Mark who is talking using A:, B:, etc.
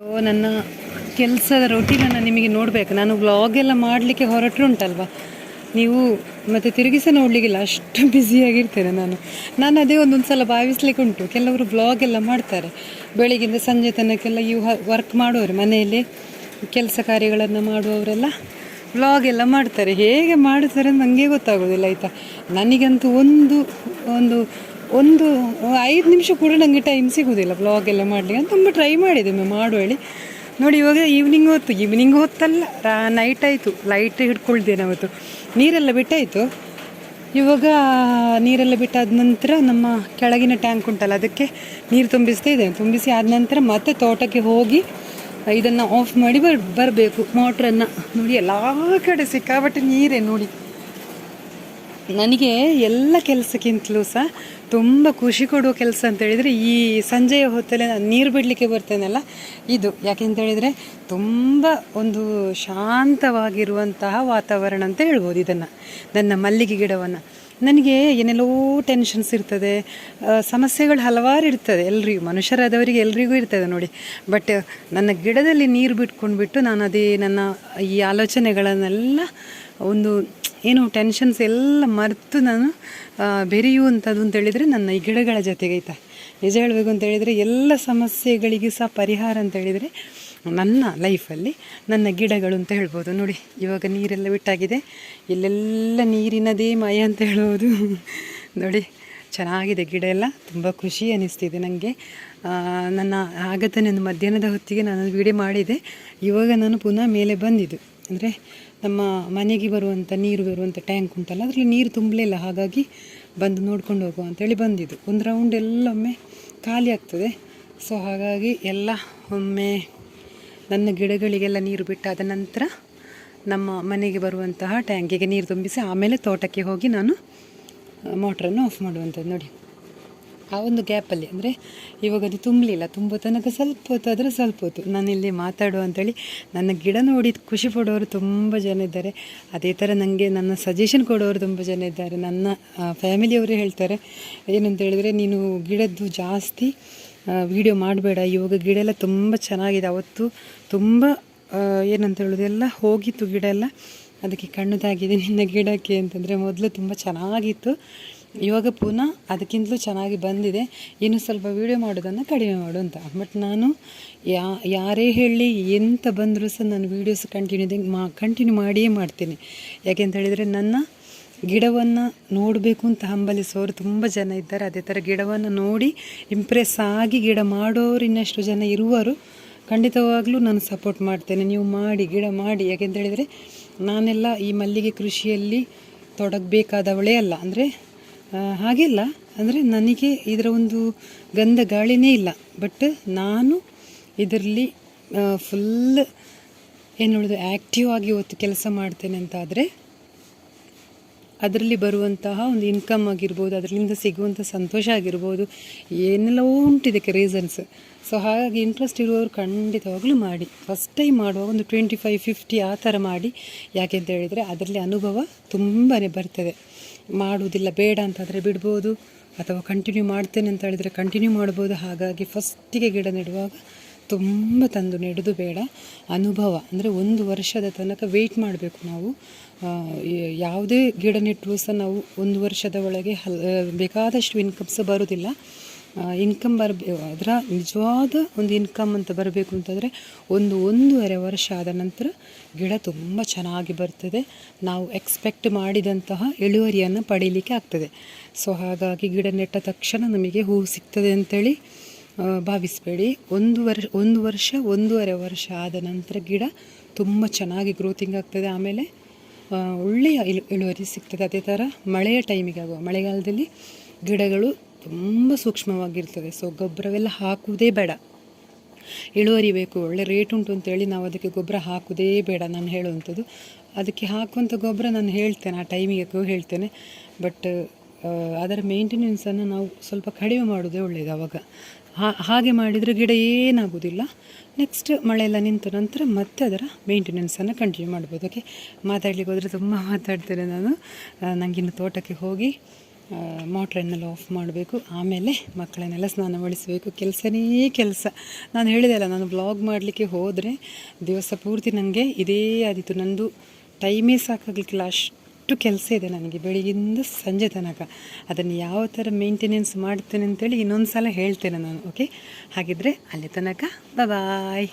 A: ನನ್ನ ಕೆಲಸದ ರೊಟೀನನ್ನು ನಿಮಗೆ ನೋಡಬೇಕು. ನಾನು ವ್ಲಾಗ್ ಎಲ್ಲ ಮಾಡಲಿಕ್ಕೆ ಹೊರಟ್ರುಂಟಲ್ವ? ನೀವು ಮತ್ತೆ ತಿರುಗಿಸ ನೋಡಲಿಕ್ಕಿಲ್ಲ. ಅಷ್ಟು ಬ್ಯುಸಿಯಾಗಿರ್ತೇನೆ ನಾನು. ನಾನು ಅದೇ ಒಂದೊಂದು ಸಲ ಭಾವಿಸ್ಲಿಕ್ಕೆ ಉಂಟು. ಕೆಲವರು ವ್ಲಾಗ್ ಎಲ್ಲ ಮಾಡ್ತಾರೆ. ಬೆಳಿಗ್ಗಿಂದ ಸಂಜೆ ತನಕೆಲ್ಲ ಇವು ವರ್ಕ್ ಮಾಡೋರು ಮನೆಯಲ್ಲಿ ಕೆಲಸ ಕಾರ್ಯಗಳನ್ನು ಮಾಡುವವರೆಲ್ಲ ವ್ಲಾಗ್ ಎಲ್ಲ ಮಾಡ್ತಾರೆ. ಹೇಗೆ ಮಾಡ್ತಾರೆ ನನಗೆ ಗೊತ್ತಾಗೋದಿಲ್ಲ, ಆಯಿತಾ? ನನಗಂತೂ ಒಂದು ಒಂದು ಒಂದು, ಐದು ನಿಮಿಷ ಕೂಡ ನನಗೆ ಟೈಮ್ ಸಿಗೋದಿಲ್ಲ ಬ್ಲಾಗ್ ಎಲ್ಲ ಮಾಡಲಿಕ್ಕೆ. ನಾನು ತುಂಬ ಟ್ರೈ ಮಾಡಿದೆ ಮ್ಯಾಮ್ ಮಾಡು ಹೇಳಿ ನೋಡಿ ಇವಾಗ ಈವ್ನಿಂಗ್ ಹೊತ್ತು ಈವ್ನಿಂಗ್ ಹೊತ್ತಲ್ಲ ನೈಟ್ ಆಯಿತು. ಲೈಟ್ ಹಿಡ್ಕೊಳ್ತೇನೆ ಅವತ್ತು. ನೀರೆಲ್ಲ ಬಿಟ್ಟಾಯಿತು? ಇವಾಗ ನೀರೆಲ್ಲ ಬಿಟ್ಟಾದ ನಂತರ ನಮ್ಮ ಕೆಳಗಿನ ಟ್ಯಾಂಕ್ ಉಂಟಲ್ಲ, ಅದಕ್ಕೆ ನೀರು ತುಂಬಿಸ್ತಾ ಇದ್ದೇನೆ. ತುಂಬಿಸಿ ಆದ ನಂತರ ಮತ್ತೆ ತೋಟಕ್ಕೆ ಹೋಗಿ ಇದನ್ನು ಆಫ್ ಮಾಡಿ ಬರ್, ಬರಬೇಕು. ಮೋಟ್ರನ್ನು ನೋಡಿ ಎಲ್ಲ ಕಡೆ ಸಿಕ್ಕಾಬಟ್ಟೆ ನೀರೇ ನೋಡಿ. ನನಗೆ ಎಲ್ಲ ಕೆಲಸಕ್ಕಿಂತಲೂ ಸಹ ತುಂಬ ಖುಷಿ ಕೊಡುವ ಕೆಲಸ ಅಂತ ಹೇಳಿದರೆ ಈ ಸಂಜೆಯ ಹೊತ್ತಲ್ಲೇ ನಾನು ನೀರು ಬಿಡಲಿಕ್ಕೆ ಬರ್ತೇನಲ್ಲ, ಇದು. ಯಾಕೆಂತ ಹೇಳಿದರೆ ತುಂಬ ಒಂದು ಶಾಂತವಾಗಿರುವಂತಹ ವಾತಾವರಣ ಅಂತ ಹೇಳ್ಬೋದು ಇದನ್ನು. ನನ್ನ ಮಲ್ಲಿಗೆ ಗಿಡವನ್ನು. ನನಗೆ ಏನೆಲ್ಲೋ ಟೆನ್ಷನ್ಸ್ ಇರ್ತದೆ. ಸಮಸ್ಯೆಗಳು ಹಲವಾರು ಇರ್ತದೆ. ಎಲ್ರಿಗೂ, ಮನುಷ್ಯರಾದವರಿಗೆ ಎಲ್ರಿಗೂ ಇರ್ತದೆ ನೋಡಿ. ಬಟ್ ನನ್ನ ಗಿಡದಲ್ಲಿ ನೀರು ಬಿಟ್ಕೊಂಡ್ಬಿಟ್ಟು ನಾನು ಅದೇ ನನ್ನ ಈ ಆಲೋಚನೆಗಳನ್ನೆಲ್ಲ ಒಂದು ಏನು ಟೆನ್ಷನ್ಸ್ ಎಲ್ಲ ಮರೆತು ನಾನು ಬೆರೆಯುವಂಥದ್ದು ಅಂತ ಹೇಳಿದರೆ ನನ್ನ ಈ ಗಿಡಗಳ ಜೊತೆಗೆ ಆಯ್ತಾ ನಿಜ ಹೇಳಬೇಕು ಅಂತ ಹೇಳಿದರೆ ಎಲ್ಲ ಸಮಸ್ಯೆಗಳಿಗೆ ಸಹ ಪರಿಹಾರ ಅಂತ ಹೇಳಿದರೆ ನನ್ನ ಲೈಫಲ್ಲಿ ನನ್ನ ಗಿಡಗಳು ಅಂತ ಹೇಳ್ಬೋದು. ನೋಡಿ, ಇವಾಗ ನೀರೆಲ್ಲ ಬಿಟ್ಟಾಗಿದೆ. ಇಲ್ಲೆಲ್ಲ ನೀರಿನದೇ ಮಯ ಅಂತ ಹೇಳ್ಬೋದು ನೋಡಿ, ಚೆನ್ನಾಗಿದೆ ಗಿಡ ಎಲ್ಲ. ತುಂಬ ಖುಷಿ ಅನ್ನಿಸ್ತಿದೆ ನನಗೆ ನನ್ನ ಆಗತ್ತೆ ಒಂದು ಮಧ್ಯಾಹ್ನದ ಹೊತ್ತಿಗೆ ನಾನು ವಿಡಿಯೋ ಮಾಡಿದೆ. ಇವಾಗ ನಾನು ಪುನಃ ಮೇಲೆ ಬಂದಿದ್ದು. ಅಂದರೆ, ನಮ್ಮ ಮನೆಗೆ ಬರುವಂಥ ನೀರು ಬರುವಂಥ ಟ್ಯಾಂಕ್ ಉಂಟಲ್ಲ, ಅದರಲ್ಲಿ ನೀರು ತುಂಬಲಿಲ್ಲ ಹಾಗಾಗಿ ಬಂದು ನೋಡ್ಕೊಂಡು ಹೋಗುವ ಅಂತೇಳಿ ಬಂದಿದ್ದು. ಒಂದು ರೌಂಡ್ ಎಲ್ಲ ಒಮ್ಮೆ ಖಾಲಿ ಆಗ್ತದೆ. ಸೊ ಹಾಗಾಗಿ ಎಲ್ಲ ಒಮ್ಮೆ ನನ್ನ ಗಿಡಗಳಿಗೆಲ್ಲ ನೀರು ಬಿಟ್ಟಾದ ನಂತರ ನಮ್ಮ ಮನೆಗೆ ಬರುವಂತಹ ಟ್ಯಾಂಕಿಗೆ ನೀರು ತುಂಬಿಸಿ ಆಮೇಲೆ ತೋಟಕ್ಕೆ ಹೋಗಿ ನಾನು ಮೋಟ್ರನ್ನು ಆಫ್ ಮಾಡುವಂಥದ್ದು ನೋಡಿ. ಆ ಒಂದು ಗ್ಯಾಪಲ್ಲಿ ಅಂದರೆ ಇವಾಗ ಅದು ತುಂಬಲಿಲ್ಲ ತುಂಬ ತನಕ ಸ್ವಲ್ಪ ಹೊತ್ತು ಆದರೆ ಸ್ವಲ್ಪ ಹೊತ್ತು. ನಾನು ಇಲ್ಲಿ ಮಾತಾಡುವ ಅಂತೇಳಿ ನನ್ನ ಗಿಡ ನೋಡಿ ಖುಷಿ ಪಡೋರು ತುಂಬ ಜನ ಇದ್ದಾರೆ. ಅದೇ ಥರ ನನಗೆ ನನ್ನ ಸಜೆಷನ್ ಕೊಡೋರು ತುಂಬ ಜನ ಇದ್ದಾರೆ. ನನ್ನ ಫ್ಯಾಮಿಲಿಯವರು ಹೇಳ್ತಾರೆ, ಏನಂತ ಹೇಳಿದರೆ ನೀನು ಗಿಡದ್ದು ಜಾಸ್ತಿ ವಿಡಿಯೋ ಮಾಡಬೇಡ. ಇವಾಗ ಗಿಡ ಎಲ್ಲ ತುಂಬ ಚೆನ್ನಾಗಿದೆ. ಅವತ್ತು ತುಂಬ ಏನಂತ ಹೇಳೋದು, ಎಲ್ಲ ಹೋಗಿತ್ತು ಗಿಡ ಎಲ್ಲ. ಅದಕ್ಕೆ ಕಣ್ಣುದಾಗಿದೆ ನಿನ್ನ ಗಿಡಕ್ಕೆ ಅಂತಂದರೆ ಮೊದಲು ತುಂಬ ಚೆನ್ನಾಗಿತ್ತು. ಇವಾಗ ಪುನಃ ಅದಕ್ಕಿಂತಲೂ ಚೆನ್ನಾಗಿ ಬಂದಿದೆ. ಇನ್ನು ಸ್ವಲ್ಪ ವೀಡಿಯೋ ಮಾಡೋದನ್ನು ಕಡಿಮೆ ಮಾಡು ಅಂತ. ಬಟ್ ನಾನು ಯಾ, ಯಾರೇ ಹೇಳಿ ಎಂತ ಬಂದರೂ ಸಹ ನಾನು ವೀಡಿಯೋಸ್ ಕಂಟಿನ್ಯೂ ಮಾ ಕಂಟಿನ್ಯೂ ಮಾಡಿಯೇ ಮಾಡ್ತೀನಿ. ಯಾಕೆಂತ ಹೇಳಿದರೆ ನನ್ನ ಗಿಡವನ್ನು ನೋಡಬೇಕು ಅಂತ ಹಂಬಲಿಸೋರು ತುಂಬ ಜನ ಇದ್ದಾರೆ. ಅದೇ ಥರ ಗಿಡವನ್ನು ನೋಡಿ ಇಂಪ್ರೆಸ್ ಆಗಿ ಗಿಡ ಮಾಡೋರು ಇನ್ನಷ್ಟು ಜನ ಇರುವರು. ಖಂಡಿತವಾಗಲೂ ನಾನು ಸಪೋರ್ಟ್ ಮಾಡ್ತೇನೆ. ನೀವು ಮಾಡಿ, ಗಿಡ ಮಾಡಿ. ಯಾಕೆಂತ ಹೇಳಿದರೆ ನಾನೆಲ್ಲ ಈ ಮಲ್ಲಿಗೆ ಕೃಷಿಯಲ್ಲಿ ತೊಡಗಬೇಕಾದವಳೇ ಅಲ್ಲ. ಅಂದರೆ ಹಾಗೆಲ್ಲ ಅಂದರೆ ನನಗೆ ಇದರ ಒಂದು ಗಂಧ ಗಾಳಿನೇ ಇಲ್ಲ. ಬಟ್ ನಾನು ಇದರಲ್ಲಿ ಫುಲ್ ಏನು ಹೇಳೋದು ಆ್ಯಕ್ಟಿವ್ ಆಗಿ ಇವತ್ತು ಕೆಲಸ ಮಾಡ್ತೇನೆ ಅಂತ ಆದರೆ ಅದರಲ್ಲಿ ಬರುವಂತಹ ಒಂದು ಇನ್ಕಮ್ ಆಗಿರ್ಬೋದು ಅದರಿಂದ ಸಿಗುವಂಥ ಸಂತೋಷ ಆಗಿರ್ಬೋದು, ಏನೆಲ್ಲವೂ ಉಂಟು ಇದಕ್ಕೆ ರೀಸನ್ಸ್ ಸೊ ಹಾಗಾಗಿ ಇಂಟ್ರೆಸ್ಟ್ ಇರುವವರು ಖಂಡಿತವಾಗಲೂ ಮಾಡಿ. ಫಸ್ಟ್ ಟೈಮ್ ಮಾಡುವಾಗ ಒಂದು ಟ್ವೆಂಟಿ ಫೈವ್ ಫಿಫ್ಟಿ ಆ ಥರ ಮಾಡಿ. ಯಾಕೆ ಅಂತ ಹೇಳಿದರೆ, ಅದರಲ್ಲಿ ಅನುಭವ ತುಂಬಾ ಬರ್ತದೆ. ಮಾಡುವುದಿಲ್ಲ, ಬೇಡ ಅಂತಾದರೆ ಬಿಡ್ಬೋದು, ಅಥವಾ ಕಂಟಿನ್ಯೂ ಮಾಡ್ತೇನೆ ಅಂತ ಹೇಳಿದರೆ ಕಂಟಿನ್ಯೂ ಮಾಡ್ಬೋದು. ಹಾಗಾಗಿ ಫಸ್ಟಿಗೆ ಗಿಡ ನೆಡುವಾಗ ತುಂಬ ತಂದು ನೆಡೋದು ಬೇಡ. ಅನುಭವ ಅಂದರೆ ಒಂದು ವರ್ಷದ ತನಕ ವೆಯ್ಟ್ ಮಾಡಬೇಕು ನಾವು. ಯಾವುದೇ ಗಿಡ ನೆಟ್ಟರೂ ಸಹ ನಾವು ಒಂದು ವರ್ಷದ ಒಳಗೆ ಹಲ್ ಬೇಕಾದಷ್ಟು ಇನ್ಕಮ್ಸ್ ಬರೋದಿಲ್ಲ. ಇನ್ಕಮ್ ಬರಬೇ ಅದರ ನಿಜವಾದ ಒಂದು ಇನ್ಕಮ್ ಅಂತ ಬರಬೇಕು ಅಂತಂದರೆ ಒಂದು ಒಂದೂವರೆ ವರ್ಷ ಆದ ನಂತರ ಗಿಡ ತುಂಬ ಚೆನ್ನಾಗಿ ಬರ್ತದೆ. ನಾವು ಎಕ್ಸ್ಪೆಕ್ಟ್ ಮಾಡಿದಂತಹ ಇಳುವರಿಯನ್ನು ಪಡೀಲಿಕ್ಕೆ ಆಗ್ತದೆ. ಸೊ ಹಾಗಾಗಿ ಗಿಡ ನೆಟ್ಟ ತಕ್ಷಣ ನಮಗೆ ಹೂವು ಸಿಗ್ತದೆ ಅಂತೇಳಿ ಆ, ಭಾವಿಸಬೇಡಿ. ಒಂದು ವರ್ಷ ಒಂದು ವರ್ಷ, ಒಂದೂವರೆ ವರ್ಷ ಆದ ನಂತರ ಗಿಡ ತುಂಬ ಚೆನ್ನಾಗಿ ಗ್ರೋತಿಂಗ್ ಆಗ್ತದೆ. ಆಮೇಲೆ ಒಳ್ಳೆಯ ಇಳು ಇಳುವರಿ ಸಿಗ್ತದೆ. ಅದೇ ಥರ ಮಳೆಯ ಟೈಮಿಗೆ ಆಗುವ, ಮಳೆಗಾಲದಲ್ಲಿ ಗಿಡಗಳು ತುಂಬ ಸೂಕ್ಷ್ಮವಾಗಿರ್ತದೆ. ಸೊ ಗೊಬ್ಬರವೆಲ್ಲ ಹಾಕುವುದೇ ಬೇಡ. ಇಳುವರಿ ಬೇಕು, ಒಳ್ಳೆ ರೇಟ್ ಉಂಟು ಅಂತೇಳಿ ನಾವು ಅದಕ್ಕೆ ಗೊಬ್ಬರ ಹಾಕುವುದೇ ಬೇಡ ನಾನು ಹೇಳುವಂಥದ್ದು. ಅದಕ್ಕೆ ಹಾಕುವಂಥ ಗೊಬ್ಬರ ನಾನು ಹೇಳ್ತೇನೆ, ಆ ಟೈಮಿಗೆ ಹೇಳ್ತೇನೆ. ಬಟ್ ಅದರ ಮೇಂಟೆನೆನ್ಸನ್ನು ನಾವು ಸ್ವಲ್ಪ ಕಡಿಮೆ ಮಾಡೋದೇ ಒಳ್ಳೆಯದು ಆವಾಗ ಹಾಗೆ ಮಾಡಿದರೆ ಗಿಡ ಏನಾಗೋದಿಲ್ಲ ನೆಕ್ಸ್ಟ್ ಮಳೆ ಎಲ್ಲ ನಿಂತ ನಂತರ ಮತ್ತೆ ಅದರ ಮೇಂಟೆನೆನ್ಸನ್ನು ಕಂಟಿನ್ಯೂ ಮಾಡ್ಬೋದು. ಓಕೆ ಮಾತಾಡ್ಲಿಕ್ಕೆ ಹೋದರೆ ತುಂಬ ಮಾತಾಡ್ತೇನೆ ನಾನು. ನನಗಿನ್ನು ತೋಟಕ್ಕೆ ಹೋಗಿ ಮೋಟ್ರನ್ನೆಲ್ಲ ಆಫ್ ಮಾಡಬೇಕು. ಆಮೇಲೆ ಮಕ್ಕಳನ್ನೆಲ್ಲ ಸ್ನಾನ ಸ್ನಾನಗೊಳಿಸಬೇಕು ಕೆಲಸನೇ ಕೆಲಸ. ನಾನು ಹೇಳಿದೆ ಅಲ್ಲ, ನಾನು ಬ್ಲಾಗ್ ಮಾಡಲಿಕ್ಕೆ ಹೋದರೆ ದಿವಸ ಪೂರ್ತಿ ನನಗೆ ಇದೇ ಆದಿತ್ತು ನಂದು ಟೈಮೇ ಸಾಕಾಗಲಿಕ್ಕಿಲ್ಲ. ಅಷ್ಟು ಕೆಲಸ ಇದೆ ನನಗೆ ಬೆಳಿಗ್ಗಿಂದ ಸಂಜೆ ತನಕ. ಅದನ್ನು ಯಾವ ಥರ ಮೇಂಟೆನೆನ್ಸ್ ಮಾಡ್ತೇನೆ ಅಂತೇಳಿ ಇನ್ನೊಂದು ಸಲ ಹೇಳ್ತೇನೆ ನಾನು ಓಕೆ ಹಾಗಿದ್ದರೆ ಅಲ್ಲಿ ತನಕ ಬಾಯ್